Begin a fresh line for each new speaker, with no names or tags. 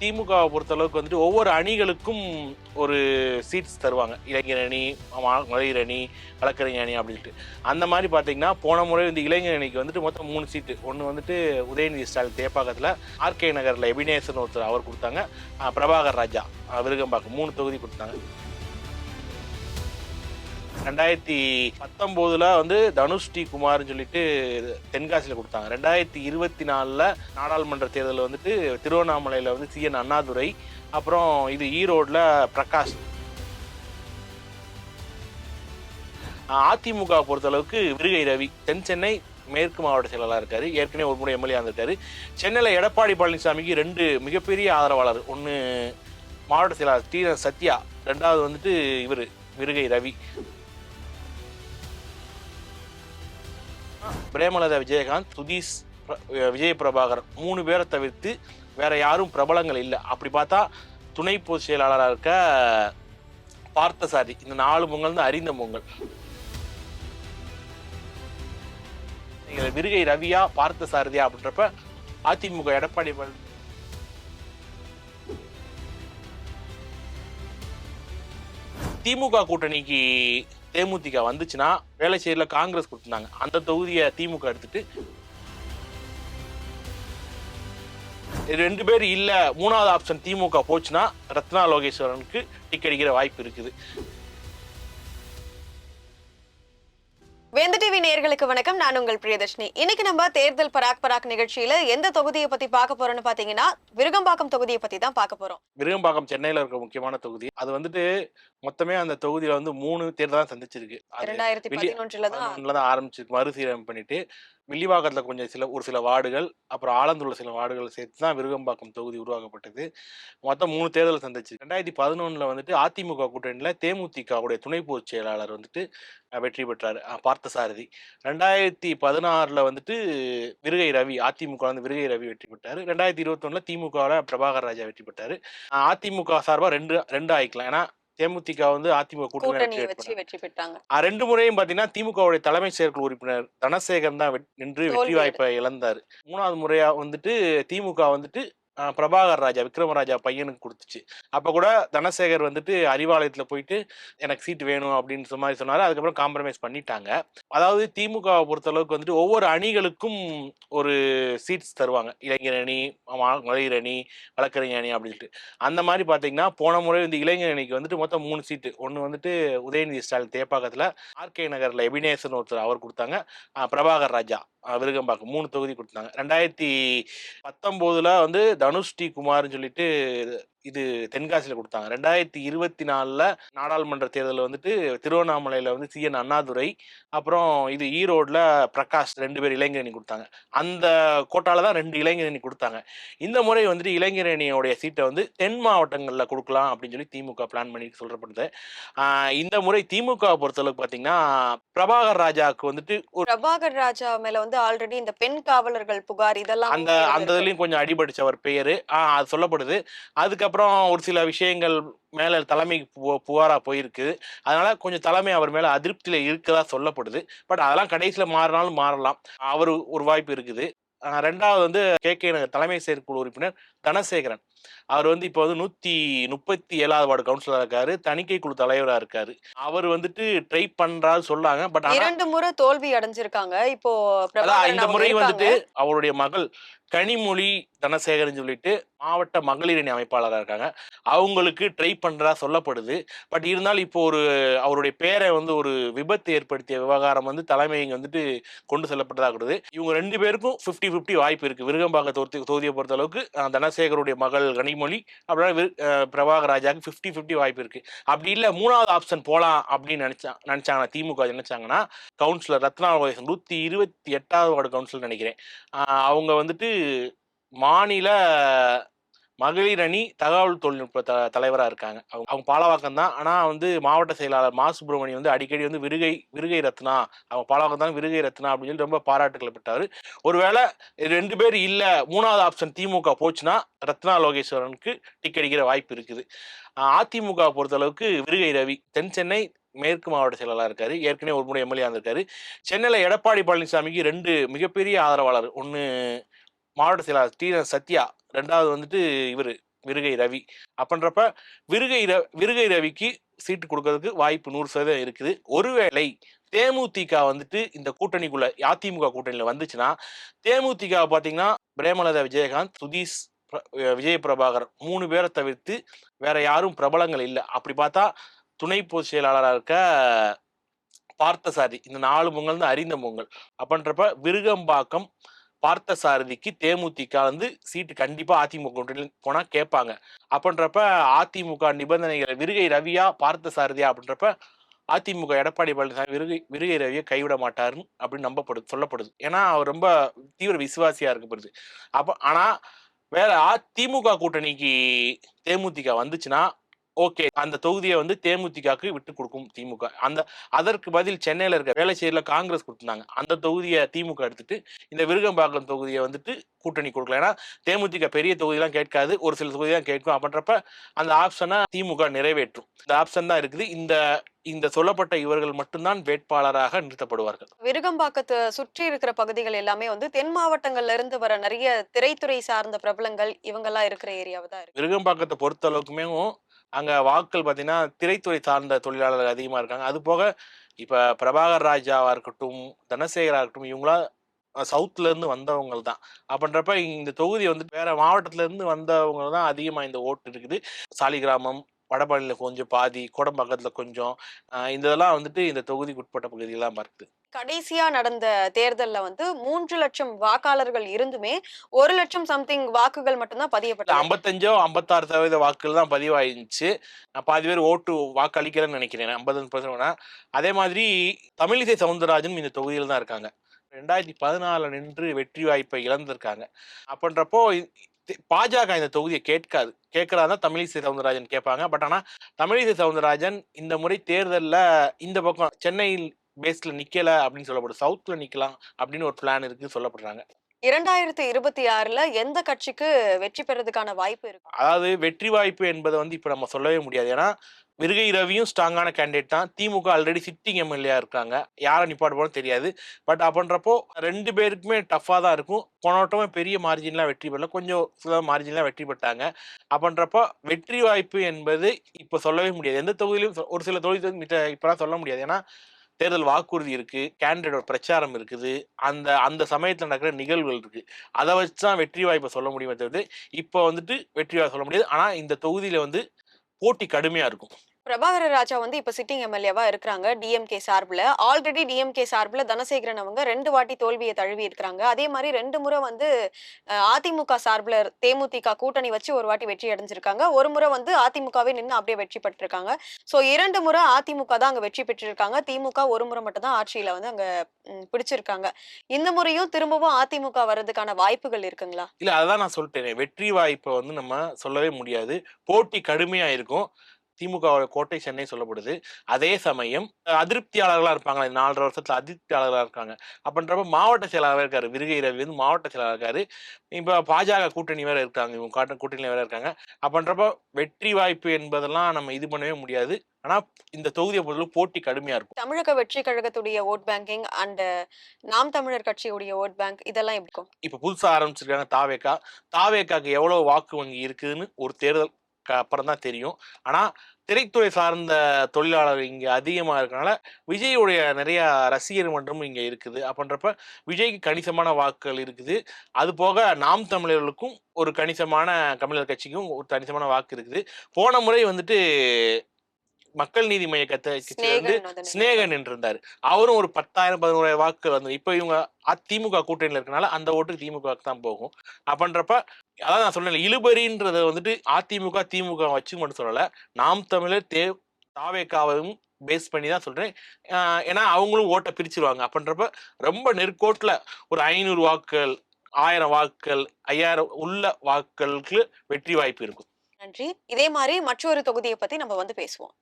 திமுகவை பொறுத்தளவுக்கு வந்துட்டு ஒவ்வொரு அணிகளுக்கும் ஒரு சீட்ஸ் தருவாங்க. இளைஞர் அணி மழையர் அணி வழக்கறிஞர் அணி அப்படின்ட்டு அந்த மாதிரி பார்த்தீங்கன்னா போன முறை வந்து இளைஞர் அணிக்கு வந்துட்டு மொத்தம் மூணு சீட்டு ஒன்று வந்துட்டு உதயநிதி ஸ்டாலின் தேப்பாக்கத்தில் ஆர்கே நகரில் எபினேசன் ஒருத்தர் அவர் கொடுத்தாங்க. பிரபாகர் ராஜா விருகம்பாக்கம் மூணு தொகுதி கொடுத்தாங்க. ரெண்டாயிரத்தி பத்தொம்போதுல வந்து தனுஷ் டி குமார்னு சொல்லிட்டு தென்காசியில் கொடுத்தாங்க. ரெண்டாயிரத்தி இருபத்தி நாலில் நாடாளுமன்ற தேர்தலில் வந்துட்டு திருவண்ணாமலையில் வந்து சிஎன் அண்ணாதுரை அப்புறம் இது ஈரோடில் பிரகாஷ். அதிமுக பொறுத்தளவுக்கு விருகை ரவி தென் சென்னை மேற்கு மாவட்ட செயலாளர் இருக்காரு. ஏற்கனவே ஒரு முறை எம்எல்ஏ இருந்திருக்காரு சென்னையில் எடப்பாடி பழனிசாமிக்கு ரெண்டு மிகப்பெரிய ஆதரவாளர். ஒன்று மாவட்ட செயலாளர் டி சத்யா ரெண்டாவது வந்துட்டு இவர் விருகை ரவி. பிரேமலதா விஜயகாந்த் சுதீஷ் விஜய் பிரபாகர் மூணு பேரை தவிர்த்து வேற யாரும் பிரபலங்கள் இல்லை. அப்படி பார்த்தா துணை பொதுச் செயலாளராக இருக்க பார்த்தசாரி இந்த நாலு பொங்கல் தான் அறிந்த பொங்கல் நீங்கள் விருகை ரவியா பார்த்த சாரதியா அப்படின்றப்ப அதிமுக எடப்பாடி திமுக கூட்டணிக்கு தேமுதிக வந்துச்சுன்னா வேலைச்சேரியில காங்கிரஸ் கொடுத்துருந்தாங்க. அந்த தொகுதியை திமுக எடுத்துட்டு ரெண்டு பேர் இல்லை மூணாவது ஆப்ஷன் திமுக போச்சுன்னா ரத்னா லோகேஸ்வரனுக்கு டிக்கெட் அடிக்கிற வாய்ப்பு இருக்குது.
வேந்த டிவி நேயர்களுக்கு வணக்கம். நான் உங்கள் பிரியதர்ஷினி. இன்னைக்கு நம்ம தேர்தல் பராக் பராக் நிகழ்ச்சியில எந்த தொகுதியை பத்தி பார்க்க போறோம்னு பாத்தீங்கன்னா விருகம்பாக்கம் தொகுதியை பத்தி தான் பார்க்க போறோம்.
விருகம்பாக்கம் சென்னையில இருக்க முக்கியமான தொகுதி. அது வந்துட்டு மொத்தமே அந்த தொகுதியில வந்து மூணு தேர்தல் தான் சந்திச்சிருக்கு
தான்.
பதினொன்றுல தான் ஆரம்பிச்சிருக்கு. மறுசீரமைப்பு பண்ணிட்டு வில்லிவாக்கத்துல கொஞ்சம் சில ஒரு சில வார்டுகள் அப்புறம் ஆலந்துள்ள சில வார்டுகள் சேர்த்து தான் விருகம்பாக்கம் தொகுதி உருவாக்கப்பட்டது. மொத்தம் மூணு தேர்தல் சந்திச்சு ரெண்டாயிரத்தி பதினொன்றில் வந்துட்டு அதிமுக கூட்டணியில் தேமுதிகவுடைய துணை பொதுச் செயலாளர் வந்துட்டு வெற்றி பெற்றார் பார்த்தசாரதி. ரெண்டாயிரத்தி பதினாறில் வந்துட்டு விருகை ரவி அதிமுக வந்து விருகை ரவி வெற்றி பெற்றார். ரெண்டாயிரத்தி இருபத்தொன்னில் திமுகவில் பிரபாகர் ராஜா வெற்றி பெற்றார். அதிமுக சார்பாக ரெண்டு ரெண்டு ஆயிக்கலாம். ஏன்னா தேமுதிக வந்து அதிமுக கூட்டணி ரெண்டு முறையும் பாத்தீங்கன்னா திமுகவுடைய தலைமை செயற்குழு உறுப்பினர் தனசேகரன் தான் நின்று வெற்றி வாய்ப்பை இழந்தாரு. மூணாவது முறையா வந்துட்டு திமுக வந்துட்டு பிரபாகர் ராஜா விக்ரமராஜா பையனுக்கு கொடுத்துச்சு. அப்போ கூட தனசேகர் வந்துட்டு அறிவாலயத்தில் போயிட்டு எனக்கு சீட் வேணும் அப்படின்னு சொன்ன மாதிரி அதுக்கப்புறம் காம்ப்ரமைஸ் பண்ணிட்டாங்க. அதாவது திமுகவை பொறுத்தளவுக்கு வந்துட்டு ஒவ்வொரு அணிகளுக்கும் ஒரு சீட்ஸ் தருவாங்க. இளைஞர் அணி மா- மகளிர் அணி வழக்கறிஞர் அணி அப்படின்ட்டு. அந்த மாதிரி பார்த்தீங்கன்னா போன முறை வந்து இளைஞர் அணிக்கு வந்துட்டு மொத்தம் மூணு சீட்டு. ஒன்று வந்துட்டு உதயநிதி ஸ்டாலின் தேப்பாக்கத்தில் ஆர்கே நகரில் எபினேசன் ஒருத்தர் அவர் கொடுத்தாங்க. பிரபாகர் ராஜா விருகம்பாக்கம் மூணு தொகுதி கொடுத்தாங்க. ரெண்டாயிரத்தி பத்தொம்போதில் வந்து தனுஷ் டி குமார்னு சொல்லிட்டு இது தென்காசியில் கொடுத்தாங்க. ரெண்டாயிரத்தி இருபத்தி நாலில் நாடாளுமன்ற தேர்தலில் வந்துட்டு திருவண்ணாமலையில் வந்து சிஎன் அண்ணாதுரை அப்புறம் இது ஈரோட்டில் பிரகாஷ் ரெண்டு பேர் இளைஞர் அணி கொடுத்தாங்க. அந்த கோட்டால தான் ரெண்டு இளைஞர் அணி கொடுத்தாங்க. இந்த முறை வந்துட்டு இளைஞர் அணியோடைய சீட்டை வந்து தென் மாவட்டங்களில் கொடுக்கலாம் அப்படின்னு சொல்லி திமுக பிளான் பண்ணி சொல்லப்படுது இந்த முறை திமுக பொறுத்தளவுக்கு பார்த்தீங்கன்னா பிரபாகர் ராஜாவுக்கு வந்துட்டு ஒரு
பிரபாகர் ராஜா மேல வந்து ஆல்ரெடி இந்த பெண் காவலர்கள் புகார் இதெல்லாம்
அந்த அந்த. இதுலயும் கொஞ்சம் அடிபடிச்சு அவர் பெயரு அது சொல்லப்படுது. அதுக்கப்புறம் ஒரு சில விஷயங்கள் மேல தலைமைக்கு பு- புகாரா போயிருக்கு. அதனால கொஞ்சம் தலைமை அவர் மேல அதிருப்தியில இருக்கதா சொல்லப்படுது. பட் அதெல்லாம் கடைசியில மாறினாலும் மாறலாம். அவர் ஒரு வாய்ப்பு இருக்குது. ரெண்டாவது வந்து கே. கே. தலைமை செயற்குழு உறுப்பினர் தனசேகரன். அவர் வந்து இப்போ வந்து நூத்தி முப்பத்தி ஏழாவது வார்டு கவுன்சிலரா இருக்காரு. தணிக்கை குழு தலைவரா இருக்காரு. அவர் வந்துட்டு ட்ரை பண்றாரு சொல்லாங்க பட்
இரண்டு முறை தோல்வி அடைஞ்சிருக்காங்க. இப்போ
இந்த முறை. வந்துட்டு அவருடைய மகள் கனிமொழி தனசேகரன் சொல்லிட்டு மாவட்ட மகளிர் அணி அமைப்பாளராக இருக்காங்க. அவங்களுக்கு ட்ரை பண்ணுறதா சொல்லப்படுது. பட் இருந்தாலும் இப்போ ஒரு அவருடைய பேரை வந்து ஒரு விபத்து ஏற்படுத்திய விவகாரம் வந்து தலைமை இங்கே வந்துட்டு கொண்டு இருக்குது இவங்க ரெண்டு பேருக்கும் 50 50 வாய்ப்பு இருக்குது விருகம்பாக்க தொகுதி தொகுதியை பொறுத்த அளவுக்கு தனசேகருடைய மகள் கனிமொழி அப்படின்னா விரு- அஹ், பிரபாகர் ராஜாக்கு 50 50 வாய்ப்பு இருக்குது அப்படி இல்லை மூணாவது ஆப்ஷன் போகலாம் அப்படின்னு நினச்சா நினச்சாங்கன்னா திமுக நினச்சாங்கன்னா கவுன்சிலர் ரத்னா நூற்றி இருபத்தி எட்டாவது வார்டு கவுன்சிலர் நினைக்கிறேன். அவங்க வந்துட்டு மாநில மகளிர் அணி தகவல் தொழில்நுட்ப த தலைவராக இருக்காங்க. அவங்க அவங்க பாலவாக்கம் தான். ஆனால் வந்து மாவட்ட செயலாளர் மா. சுப்பிரமணியம் வந்து அடிக்கடி வந்து விருகை விருகை ரத்னா அவங்க பாலவாக்கம் தான் விருகை ரத்னா அப்படின்னு சொல்லி ரொம்ப பாராட்டுகளை பெற்றார். ஒருவேளை ரெண்டு பேர் இல்லை மூணாவது ஆப்ஷன் திமுக போச்சுன்னா ரத்னா லோகேஸ்வரனுக்கு டிக்கெட் அடிக்கிற வாய்ப்பு இருக்குது. அதிமுக பொறுத்தளவுக்கு விருகை ரவி தென் சென்னை மேற்கு மாவட்ட செயலாளர் இருக்காரு. ஏற்கனவே ஒரு முறை எம்எல்ஏ இருந்திருக்காரு. சென்னையில் எடப்பாடி பழனிசாமிக்கு ரெண்டு மிகப்பெரிய ஆதரவாளர். ஒன்று மாவட்ட செயலாளர் டி. சத்யா ரெண்டாவது வந்துட்டு இவர் விருகை ரவி. அப்படின்றப்ப விருகை ர விருகை ரவிக்கு சீட்டு கொடுக்கறதுக்கு வாய்ப்பு நூறு சதவீதம் இருக்குது. ஒருவேளை தேமுதிக வந்துட்டு இந்த கூட்டணிக்குள்ள அதிமுக கூட்டணியில் வந்துச்சுன்னா தேமுதிக பார்த்தீங்கன்னா பிரேமலதா விஜயகாந்த் சுதீஷ் விஜய பிரபாகர் மூணு பேரை தவிர்த்து வேற யாரும் பிரபலங்கள் இல்லை. அப்படி பார்த்தா துணை பொதுச் செயலாளராக இருக்க பார்த்தசாரி இந்த நாலு பொங்கல் தான் அறிந்த பொங்கல் அப்படின்றப்ப விருகம்பாக்கம் பார்த்த சாரதிக்கு தேமுதிக வந்து சீட்டு கண்டிப்பா அதிமுக கூட்டணியில் போனா கேட்பாங்க. அப்படின்றப்ப அதிமுக நிபந்தனைகளை விருகை ரவியா பார்த்த சாரதியா அப்படின்றப்ப அதிமுக எடப்பாடி பழனிசாமி விருகை விருகை ரவியை கைவிட மாட்டாருன்னு அப்படின்னு நம்பப்படுது சொல்லப்படுது. ஏன்னா அவர் ரொம்ப தீவிர விசுவாசியா இருக்கப்படுது அப்போ ஆனா வேற அதிமுக கூட்டணிக்கு தேமுதிக வந்துச்சுன்னா ஓகே. அந்த தொகுதியை வந்து தேமுதிகக்கு விட்டு கொடுக்கும் திமுக. அந்த அதற்கு பதில் சென்னையில இருக்க வேலைச்சேரியில காங்கிரஸ் கொடுத்துருந்தாங்க. அந்த தொகுதியை திமுக எடுத்துட்டு இந்த விருகம்பாக்கம் தொகுதியை வந்துட்டு கூட்டணி கொடுக்கல. ஏன்னா தேமுதிக பெரிய தொகுதியெல்லாம் கேட்காது. ஒரு சில தொகுதி தான் கேட்கும். அப்படின்றப்ப அந்த ஆப்ஷனை திமுக நிறைவேற்றும். இந்த ஆப்ஷன் தான் இருக்குது. இந்த இந்த சொல்லப்பட்ட இவர்கள் மட்டும்தான் வேட்பாளராக நிறுத்தப்படுவார்கள்.
விருகம்பாக்கத்தை சுற்றி இருக்கிற பகுதிகள் எல்லாமே வந்து தென் மாவட்டங்கள்ல இருந்து வர நிறைய திரைத்துறை சார்ந்த பிரபலங்கள் இவங்கெல்லாம் இருக்கிற ஏரியாவை தான் இருக்கு.
விருகம்பாக்கத்தை பொறுத்த அளவுக்குமே அங்கே வாக்கள் பார்த்தீங்கன்னா திரைத்துறை சார்ந்த தொழிலாளர்கள் அதிகமாக இருக்காங்க. அது போக இப்போ பிரபாகர் ராஜாவாக இருக்கட்டும் தனசேகராக இருக்கட்டும் இவங்களாம் சவுத்துலேருந்து இருந்து வந்தவங்க தான். அப்படின்றப்ப இந்த தொகுதி வந்து வேற மாவட்டத்துலேருந்து வந்தவங்க தான் அதிகமாக இந்த ஓட்டு இருக்குது. சாலிகிராமம் வடபழனியில் கொஞ்சம் பாதி கோடம்பாக்கத்துல கொஞ்சம் இந்த இதெல்லாம் வந்துட்டு இந்த தொகுதிக்கு உட்பட்ட பகுதியெல்லாம் இருக்குது.
கடைசியா நடந்த தேர்தல்ல வந்து மூன்று லட்சம் வாக்காளர்கள் இருந்துமே ஒரு லட்சம் சம்திங் வாக்குகள் மட்டும்தான் பதியப்பட்டது.
ஐம்பத்தஞ்சோ ஐம்பத்தாறு சதவீத வாக்குகள் தான் பதிவாயிருந்துச்சு நான் பாதி பேர் ஓட்டு வாக்களிக்கிறேன்னு நினைக்கிறேன் ஐம்பது பர்சன்ட் அதே மாதிரி தமிழிசை சவுந்தரராஜன் இந்த தொகுதியில் தான் இருக்காங்க. ரெண்டாயிரத்தி பதினாலில் நின்று வெற்றி வாய்ப்பை இழந்திருக்காங்க. அப்படின்றப்போ பாஜக இந்த தொகுதியை கேட்காது. கேட்கறதா தமிழிசை சவுந்தரராஜன் கேட்பாங்க. பட் ஆனால் தமிழிசை சவுந்தரராஜன் இந்த முறை தேர்தலில் இந்த பக்கம் சென்னையில் பேஸ்ல நிக்கல அப்படின்னு சொல்லப்படுது சவுத்ல நிக்கலாம் அப்படின்னு ஒரு பிளான் இருக்கு சொல்லப்படுறாங்க.
இரண்டாயிரத்தி இருபத்தி ஆறுல எந்த கட்சிக்கு வெற்றி பெறதுக்கான வாய்ப்பு இருக்கு
அதாவது வெற்றி வாய்ப்பு என்பதை வந்து இப்போ நம்ம சொல்லவே முடியாது. ஏன்னா விருகை ரவியும் ஸ்ட்ராங்கான கேண்டிடேட் தான். திமுக ஆல்ரெடி சிட்டிங் எம்எல்ஏ இருக்காங்க. யாரை நிப்பாட்ட போறோம் தெரியாது. பட் அப்படின்றப்போ ரெண்டு பேருக்குமே டஃப்பாக தான் இருக்கும். போன வட்டமே பெரிய மார்ஜின்லாம் வெற்றி பெறல. கொஞ்சம் சில மார்ஜின்லாம் வெற்றி பெற்றாங்க. அப்படின்றப்போ வெற்றி வாய்ப்பு என்பது இப்போ சொல்லவே முடியாது. எந்த தொகுதியிலும் ஒரு சில தொகுதி இப்போலாம் சொல்ல முடியாது. ஏன்னா தேர்தல் வாக்குறுதி இருக்கு கேண்டிடேட் பிரச்சாரம் இருக்குது அந்த அந்த சமயத்தில் நடக்கிற நிகழ்வுகள் இருக்கு. அதை வச்சு தான் வெற்றி வாய்ப்பை சொல்ல முடியுமே தவிர்த்து இப்போ வந்துட்டு வெற்றி வாய்ப்பு சொல்ல முடியாது. ஆனால் இந்த தொகுதியில் வந்து போட்டி கடுமையாக இருக்கும்.
பிரபாகர ராஜா வந்து இப்ப சிட்டிங் எம்எல்ஏவா இருக்கிறாங்க டிஎம்கே சார்பில். ஆல்ரெடி டிஎம்கே சார்பில் தனசேகரன் அவங்க ரெண்டு வாட்டி தோல்வியை தழுவி இருக்கிறாங்க. அதே மாதிரி ரெண்டு முறை வந்து அதிமுக சார்பில் தேமுதிக கூட்டணி வச்சு ஒரு வாட்டி வெற்றி அடைஞ்சிருக்காங்க. ஒரு முறை வந்து அதிமுகவே நின்று அப்படியே வெற்றி பெற்றிருக்காங்க. ஸோ இரண்டு முறை அதிமுக தான் அங்கே வெற்றி பெற்றிருக்காங்க. திமுக ஒரு முறை மட்டும் தான் ஆட்சியில வந்து அங்க பிடிச்சிருக்காங்க. இந்த முறையும் திரும்பவும் அதிமுக வர்றதுக்கான வாய்ப்புகள் இருக்குங்களா?
இல்ல அதான் நான் சொல்லிட்டேன். வெற்றி வாய்ப்பை வந்து நம்ம சொல்லவே முடியாது. போட்டி கடுமையா இருக்கும். திமுக வோட கோட்டை சென்னை சொல்லப்படுது. அதே சமயம் அஹ், அதிருப்தியாளர்களா இருப்பாங்க. நாலரை வருஷத்துல அதிருப்தியாளர்களா இருக்காங்க. அப்படின்றப்ப மாவட்ட செயலாளர் இருக்காரு. விருகை ரவி வந்து மாவட்ட செயலாளர் இருக்காரு. இப்ப பாஜக கூட்டணி வேற இருக்காங்க. இவங்க காட்ட கூட்டணி வேற இருக்காங்க. அப்படின்றப்ப வெற்றி வாய்ப்பு என்பதெல்லாம் நம்ம இது பண்ணவே முடியாது. ஆனா இந்த தொகுதியை பொறுத்தவரை போட்டி கடுமையா இருக்கும்.
தமிழக வெற்றி கழகத்துடைய ஓட் பேங்கிங் அண்ட் நாம் தமிழர் கட்சியுடைய ஓட் பேங்க் இதெல்லாம் எப்படி இருக்கும்?
இப்ப புதுசா ஆரம்பிச்சிருக்காங்க தாவேக்கா. தாவேக்காக்கு எவ்வளவு வாக்கு வங்கி இருக்குதுன்னு ஒரு தேர்தல் அப்புறம் தான் தெரியும். ஆனால் திரைத்துறை சார்ந்த தொழிலாளர் இங்கே அதிகமாக இருக்கனால விஜயுடைய நிறைய ரசிகர் மன்றமும் இங்கே இருக்குது. அப்படின்றப்ப விஜய்க்கு கணிசமான வாக்குகள் இருக்குது. அது போக நாம் தமிழர்களுக்கும் ஒரு கணிசமான தமிழர் கட்சிக்கும் ஒரு கணிசமான வாக்கு இருக்குது. போன முறை வந்துட்டு மக்கள் நீதி மைய கட்சியில இருந்து
ஸ்நேகன்
ஸ்நேகன் இருந்தாரு அவரும் ஒரு பத்தாயிரம் பதினோராயிரம் வாக்கு வந்து இப்ப இவங்க அதிமுக கூட்டணியில இருக்கனால அந்த ஓட்டுக்கு திமுக தான் போகும். அப்படின்றப்ப அதான் நான் சொன்னேன் இழுபறின்றத வந்துட்டு அதிமுக திமுக வச்சு மட்டும் சொல்லல நாம் தமிழர் தே தாவேக்காவையும் பேஸ் பண்ணி தான் சொல்றேன். ஆஹ் ஏன்னா அவங்களும் ஓட்டை பிரிச்சிருவாங்க. அப்படின்றப்ப ரொம்ப நெருக்கோட்டில் ஒரு ஐநூறு வாக்குகள் ஆயிரம் வாக்குகள் ஐயாயிரம் உள்ள வாக்குகளுக்கு வெற்றி வாய்ப்பு இருக்கும்.
நன்றி. இதே மாதிரி மற்றொரு தொகுதியை பத்தி நம்ம வந்து பேசுவோம்.